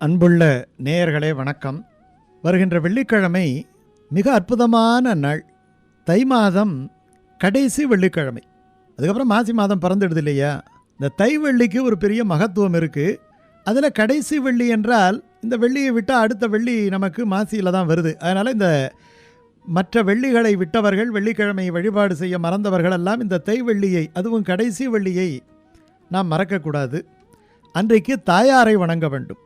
அன்புள்ள நேயர்களே வணக்கம். வருகின்ற வெள்ளிக்கிழமை மிக அற்புதமான நாள். தை மாதம் கடைசி வெள்ளிக்கிழமை. அதுக்கப்புறம் மாசி மாதம் பிறந்துடுது இல்லையா? இந்த தை வெள்ளிக்கு ஒரு பெரிய மகத்துவம் இருக்குது அதில் கடைசி வெள்ளி என்றால் இந்த வெள்ளியை விட்டால் அடுத்த வெள்ளி நமக்கு மாசியில் தான் வருது. அதனால் இந்த மற்ற வெள்ளிகளை விட்டவர்கள் வெள்ளிக்கிழமையை வழிபாடு செய்ய மறந்தவர்கள் எல்லாம் இந்த தை வெள்ளியை அதுவும் கடைசி வெள்ளியை நாம் மறக்கக்கூடாது. அன்றைக்கு தாயாரை வணங்க வேண்டும்.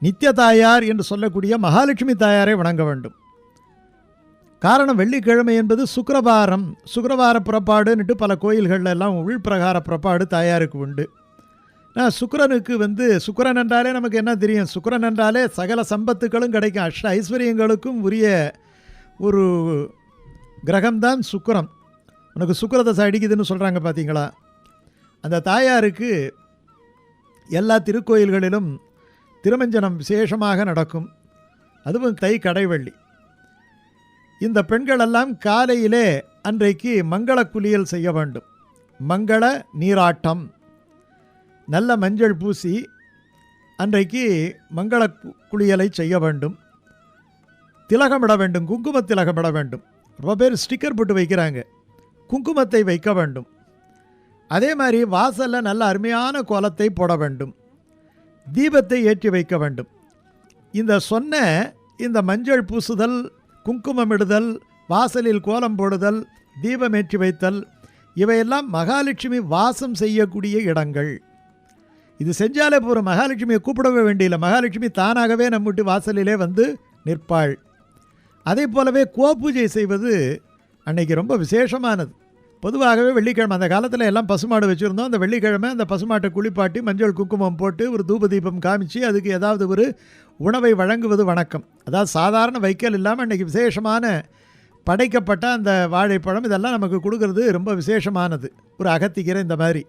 நித்திய தாயார் என்று சொல்லக்கூடிய மகாலட்சுமி தாயாரை வணங்க வேண்டும். காரணம் வெள்ளிக்கிழமை என்பது சுக்கரவாரம். சுக்கரவார புறப்பாடுன்னுட்டு பல கோயில்களில் எல்லாம் உள்பிரகார புறப்பாடு தாயாருக்கு உண்டு. நான் சுக்கரனுக்கு வந்து சுக்கரன் என்றாலே நமக்கு என்ன தெரியும்? சுக்கரன் என்றாலே சகல சம்பத்துக்களும் கிடைக்கும். அஷ்ட ஐஸ்வர்யங்களுக்கும் உரிய ஒரு கிரகம்தான் சுக்கரம். உனக்கு சுக்கிரதசை அடிக்குதுன்னு சொல்கிறாங்க பார்த்தீங்களா அந்த தாயாருக்கு எல்லா திருக்கோயில்களிலும் திருமஞ்சனம் விசேஷமாக நடக்கும். அதுவும் தை கடைவள்ளி. இந்த பெண்களெல்லாம் காலையிலே அன்றைக்கு மங்கள குளியல் செய்ய வேண்டும். மங்கள நீராட்டம். நல்ல மஞ்சள் பூசி அன்றைக்கு மங்கள குளியலை செய்ய வேண்டும். திலகமிட வேண்டும் குங்கும திலகமிட வேண்டும். ரொம்ப பேர் ஸ்டிக்கர் போட்டு வைக்கிறாங்க. குங்குமத்தை வைக்க வேண்டும். அதே மாதிரி வாசலில் நல்ல அருமையான கோலத்தை போட வேண்டும். தீபத்தை ஏற்றி வைக்க வேண்டும். இந்த சொன்ன இந்த மஞ்சள் பூசுதல் குங்குமமிடுதல் வாசலில் கோலம் போடுதல் தீபம் ஏற்றி வைத்தல் இவையெல்லாம் மகாலட்சுமி வாசம் செய்யக்கூடிய இடங்கள். இது செஞ்சாலே போகிற மகாலட்சுமியை கூப்பிடவே வேண்டியில்லை. மகாலட்சுமி தானாகவே நம்மட்டு வாசலிலே வந்து நிற்பாள். அதே போலவே கோபூஜை செய்வது அன்னைக்கு ரொம்ப விசேஷமானது. பொதுவாகவே வெள்ளிக்கிழமை அந்த காலத்தில் எல்லாம் பசுமாடு வச்சுருந்தோம். அந்த வெள்ளிக்கிழமை அந்த பசுமாட்டை குளிப்பாட்டி மஞ்சள் குங்குமம் போட்டு ஒரு தூப தீபம் காமிச்சு அதுக்கு ஏதாவது ஒரு உணவை வழங்குவது வணக்கம். அதாவது சாதாரண வைக்கல் இல்லாமல் அன்றைக்கி விசேஷமான படைக்கப்பட்ட அந்த வாழைப்பழம் இதெல்லாம் நமக்கு கொடுக்கறது ரொம்ப விசேஷமானது. ஒரு அகத்திக்கீரை இந்த மாதிரி.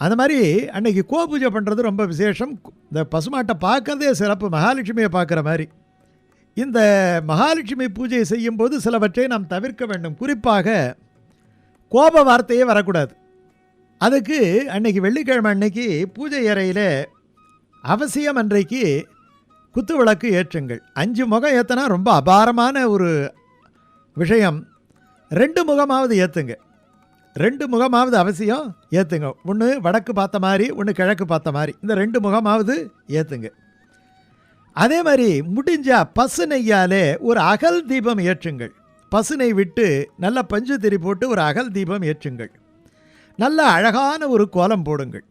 அந்த மாதிரி அன்னைக்கு கோபூஜை பண்ணுறது ரொம்ப விசேஷம். இந்த பசுமாட்டை பார்க்கறதே சிறப்பு மகாலட்சுமியை பார்க்குற மாதிரி. இந்த மகாலட்சுமி பூஜை செய்யும்போது சிலவற்றை நாம் தவிர்க்க வேண்டும். குறிப்பாக கோப வார்த்தையே வரக்கூடாது. அதுக்கு அன்னைக்கு வெள்ளிக்கிழமை அன்னைக்கு பூஜை அறையில் அவசியம் அன்றைக்கு குத்து விளக்கு ஏற்றுங்கள். அஞ்சு முகம் ஏற்றினா ரொம்ப அபாரமான ஒரு விஷயம். ரெண்டு முகமாவது ஏற்றுங்க ரெண்டு முகமாவது அவசியம் ஏற்றுங்க ஒன்று வடக்கு பார்த்த மாதிரி ஒன்று கிழக்கு பார்த்த மாதிரி. இந்த ரெண்டு முகமாவது ஏற்றுங்க அதே மாதிரி முடிஞ்சால் பசு நெய்யாலே ஒரு அகல் தீபம் ஏற்றுங்கள். பசுனை விட்டு நல்ல பஞ்சு திரி போட்டு ஒரு அகல் தீபம் ஏற்றுங்கள். நல்ல அழகான ஒரு கோலம் போடுங்கள்.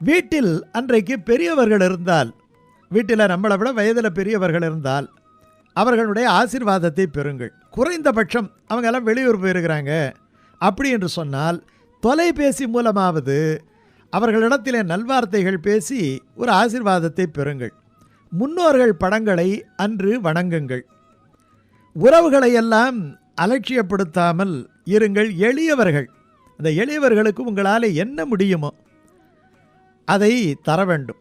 வீட்டில் அன்றைக்கு பெரியவர்கள் இருந்தால் வீட்டில் நம்மளை விட வயதில் பெரியவர்கள் இருந்தால் அவர்களுடைய ஆசிர்வாதத்தை பெறுங்கள். குறைந்தபட்சம் அவங்க எல்லாம் வெளியூர் போயிருக்கிறாங்க. அப்படி என்று சொன்னால் தொலைபேசி மூலமாவது அவர்களிடத்திலே நல்வார்த்தைகள் பேசி ஒரு ஆசிர்வாதத்தை பெறுங்கள். முன்னோர்கள் படங்களை அன்று வணங்குங்கள். உறவுகளை எல்லாம் அலட்சியப்படுத்தாமல் இருங்கள் எளியவர்கள். அந்த எளியவர்களுக்கு உங்களால் என்ன முடியுமோ அதை தர வேண்டும்.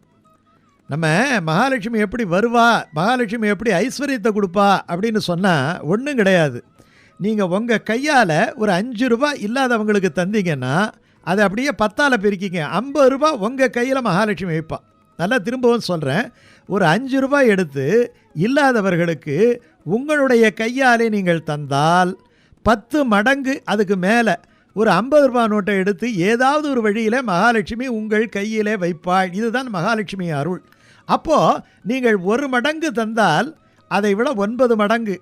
நம்ம மகாலட்சுமி எப்படி வருவா மகாலட்சுமி எப்படி ஐஸ்வர்யத்தை கொடுப்பா அப்படின்னு சொன்னால் ஒன்றும் கிடையாது. நீங்கள் உங்கள் கையால் ஒரு அஞ்சு ரூபாய் இல்லாதவங்களுக்கு தந்தீங்கன்னா அதை அப்படியே பத்தால் பிரிக்கிங்க. ஐம்பது ரூபா உங்கள் கையில் மகாலட்சுமி வைப்பா. நல்லா திரும்பவும் சொல்கிறேன் ஒரு அஞ்சு ரூபாய் எடுத்து இல்லாதவர்களுக்கு உங்களுடைய கையாலே நீங்கள் தந்தால் பத்து மடங்கு அதுக்கு மேலே. ஒரு ஐம்பது ரூபா நோட்டை எடுத்து ஏதாவது ஒரு வழியில் மகாலட்சுமி உங்கள் கையிலே வைப்பாள். இதுதான் மகாலட்சுமி அருள். அப்போது நீங்கள் ஒரு மடங்கு தந்தால் அதை விட ஒன்பது மடங்கு.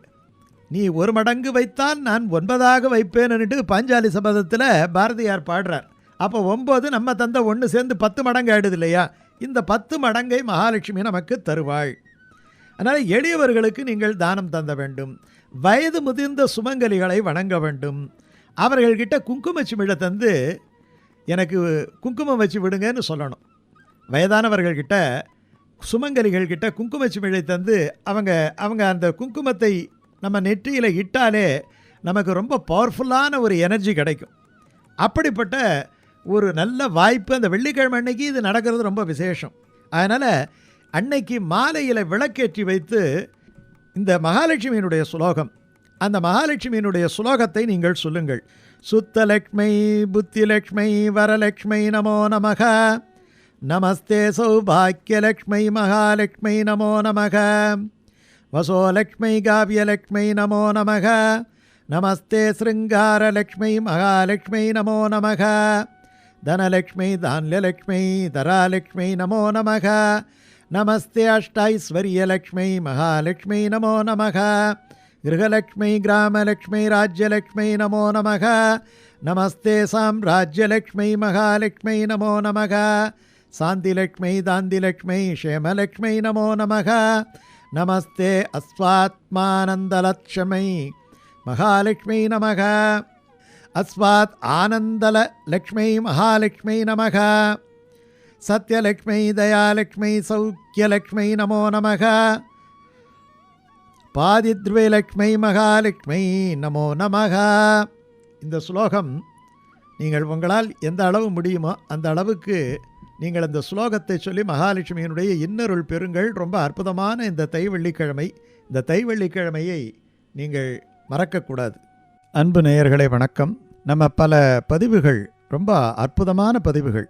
நீ ஒரு மடங்கு வைத்தால் நான் ஒன்பதாக வைப்பேன்னுட்டு பாஞ்சாலி சபதத்தில் பாரதியார் பாடுறார். அப்போ ஒம்பது நம்ம தந்த ஒன்று சேர்ந்து பத்து மடங்கு ஆயிடுது இல்லையா? இந்த பத்து மடங்கை மகாலட்சுமி நமக்கு தருவாள். அதனால் எளியவர்களுக்கு நீங்கள் தானம் தந்த வேண்டும். வயது முதிர்ந்த சுமங்கலிகளை வணங்க வேண்டும். அவர்கள்கிட்ட குங்குமச்சிமிழை தந்து எனக்கு குங்குமம் வச்சு விடுங்கன்னு சொல்லணும். வயதானவர்கள்கிட்ட சுமங்கலிகள்கிட்ட குங்குமச்சிமிழை தந்து அவங்க அவங்க அந்த குங்குமத்தை நம்ம நெற்றியில் இட்டாலே நமக்கு ரொம்ப பவர்ஃபுல்லான ஒரு எனர்ஜி கிடைக்கும். அப்படிப்பட்ட ஒரு நல்ல வாய்ப்பு அந்த வெள்ளிக்கிழமை அன்னைக்கு இது நடக்கிறது ரொம்ப விசேஷம். அதனால் அன்னைக்கு மாலையில் விளக்கேற்றி வைத்து இந்த மகாலட்சுமியினுடைய சுலோகம். அந்த மகாலட்சுமியினுடைய சுலோகத்தை நீங்கள் சொல்லுங்கள். சுத்தலக்ஷ்மை புத்திலக்ஷ்மை வரலக்ஷ்மை நமோ நமக. நமஸ்தே சௌபாக்கியலக்ஷ்மை மகாலட்சுமி நமோ நமக. வசோலக்ஷ்மி காவியலக்ஷ்மி நமோ நமக. நமஸ்தே ஸ்ருங்காரலக்ஷ்மி மகாலட்சுமி நமோ நமக. தனலக்ஷ்மி தான்யலக்ஷ்மை தராலக்ஷ்மி நமோ நமக. நமஸ்தே அஷ்டைஸ்வரியலக்ஷ்மை மகாலட்சுமி நமோ நமக. கிரகலக்ஷ்மி கிராமலக்ஷ்மி ராஜ்யலக்ஷ்மி நமோ நமக. நமஸ்தே சாம்ராஜ்யலக்ஷ்மி மகாலட்சுமி நமோ நமக. சாந்திலக்ஷ்மி தாந்திலக்ஷ்மி க்ஷேமலக்ஷ்மி நமோ நமக. நமஸ்தே அஸ்வாத்மானந்தலட்சமை மகாலட்சுமி நமக. அஸ்வாத் ஆனந்தலக்ஷ்மி மகாலட்சுமி நமக. சத்யலக்ஷ்மி தயாலக்ஷ்மி சௌக்கியலக்ஷ்மி நமோ நமக. பாதித்வலக்ஷ்மி மகாலக்ஷ்மி நமோ நமக. இந்த ஸ்லோகம் நீங்கள் உங்களால் எந்த அளவு முடியுமோ அந்த அளவுக்கு நீங்கள் அந்த ஸ்லோகத்தை சொல்லி மகாலட்சுமியினுடைய இன்னருள் பெறுங்கள். ரொம்ப அற்புதமான இந்த தை வெள்ளிக்கிழமை இந்த தை வெள்ளிக்கிழமையை நீங்கள் மறக்கக்கூடாது. அன்பு நேயர்களை வணக்கம். நம்ம பல பதிவுகள் ரொம்ப அற்புதமான பதிவுகள்.